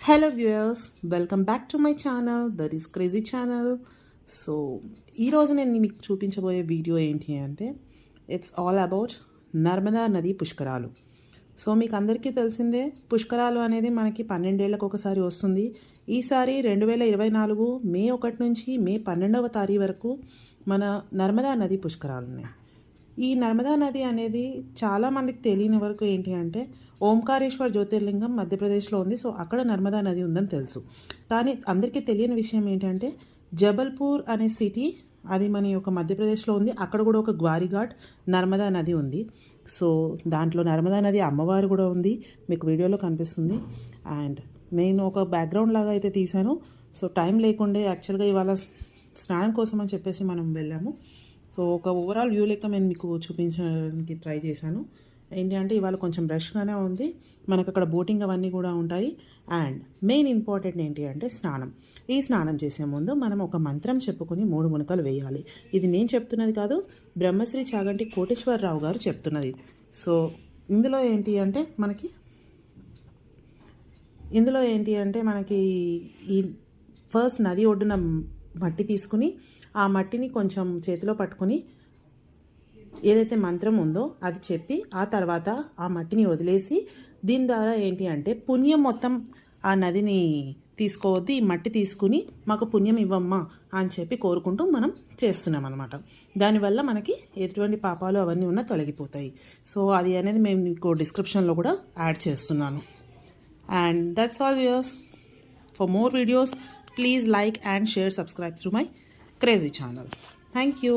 Hello viewers welcome back to my channel that is crazy channel so ఈరోజు నేను మీకు చూపించబోయే వీడియో ఏంటి అంటే ఇట్స్ ఆల్ అబౌట్ నర్మదా నది పుష్కరాలు. సో మీకు అందరికీ తెలిసిందే పుష్కరాలు అనేది మనకి పన్నెండేళ్ళకు ఒకసారి వస్తుంది. ఈసారి రెండు వేల ఇరవై నాలుగు మే ఒకటి నుంచి మే పన్నెండవ తారీఖు వరకు మన నర్మదా నది పుష్కరాలు ఉన్నాయి ఈ నర్మదా నది అనేది చాలామందికి తెలియని వరకు ఏంటి అంటే ఓంకారేశ్వర్ జ్యోతిర్లింగం మధ్యప్రదేశ్లో ఉంది. సో అక్కడ నర్మదా నది ఉందని తెలుసు. కానీ అందరికీ తెలియని విషయం ఏంటంటే జబల్పూర్ అనే సిటీ అది మన యొక్క మధ్యప్రదేశ్లో ఉంది. అక్కడ కూడా ఒక గ్వారిఘాట్ నర్మదా నది ఉంది. సో దాంట్లో నర్మదా నది అమ్మవారు కూడా ఉంది. మీకు వీడియోలో కనిపిస్తుంది. అండ్ నేను ఒక బ్యాక్గ్రౌండ్ లాగా అయితే తీశాను. సో టైం లేకుండే యాక్చువల్గా ఇవాళ స్నానం కోసం అని చెప్పేసి మనం వెళ్ళాము. సో ఒక ఓవరాల్ వ్యూ లెక్క నేను మీకు చూపించడానికి ట్రై చేశాను. ఏంటి అంటే ఇవాళ కొంచెం రష్గానే ఉంది. మనకు అక్కడ బోటింగ్ అవన్నీ కూడా ఉంటాయి. అండ్ మెయిన్ ఇంపార్టెంట్ ఏంటి అంటే స్నానం. ఈ స్నానం చేసే ముందు మనం ఒక మంత్రం చెప్పుకొని మూడు మునకలు వేయాలి. ఇది నేను చెప్తున్నది కాదు బ్రహ్మశ్రీ చాగంటి కోటేశ్వరరావు గారు చెప్తున్నది. సో ఇందులో ఏంటి అంటే మనకి ఇందులో ఏంటి అంటే మనకి ఈ ఫస్ట్ నది ఒడ్డున మట్టి తీసుకుని ఆ మట్టిని కొంచెం చేతిలో పట్టుకొని ఏదైతే మంత్రం ఉందో అది చెప్పి ఆ తర్వాత ఆ మట్టిని వదిలేసి దీని ద్వారా ఏంటి అంటే పుణ్యం మొత్తం ఆ నదిని తీసుకోవద్దు ఈ మట్టి తీసుకుని మాకు పుణ్యం ఇవ్వమ్మా అని చెప్పి కోరుకుంటూ మనం చేస్తున్నాం అనమాట దానివల్ల మనకి ఎటువంటి పాపాలు అవన్నీ ఉన్నా తొలగిపోతాయి. సో అది అనేది మేము మీకు డిస్క్రిప్షన్లో కూడా యాడ్ చేస్తున్నాను. And that's all viewers. For more videos Please like and share subscribe through my crazy channel. Thank you.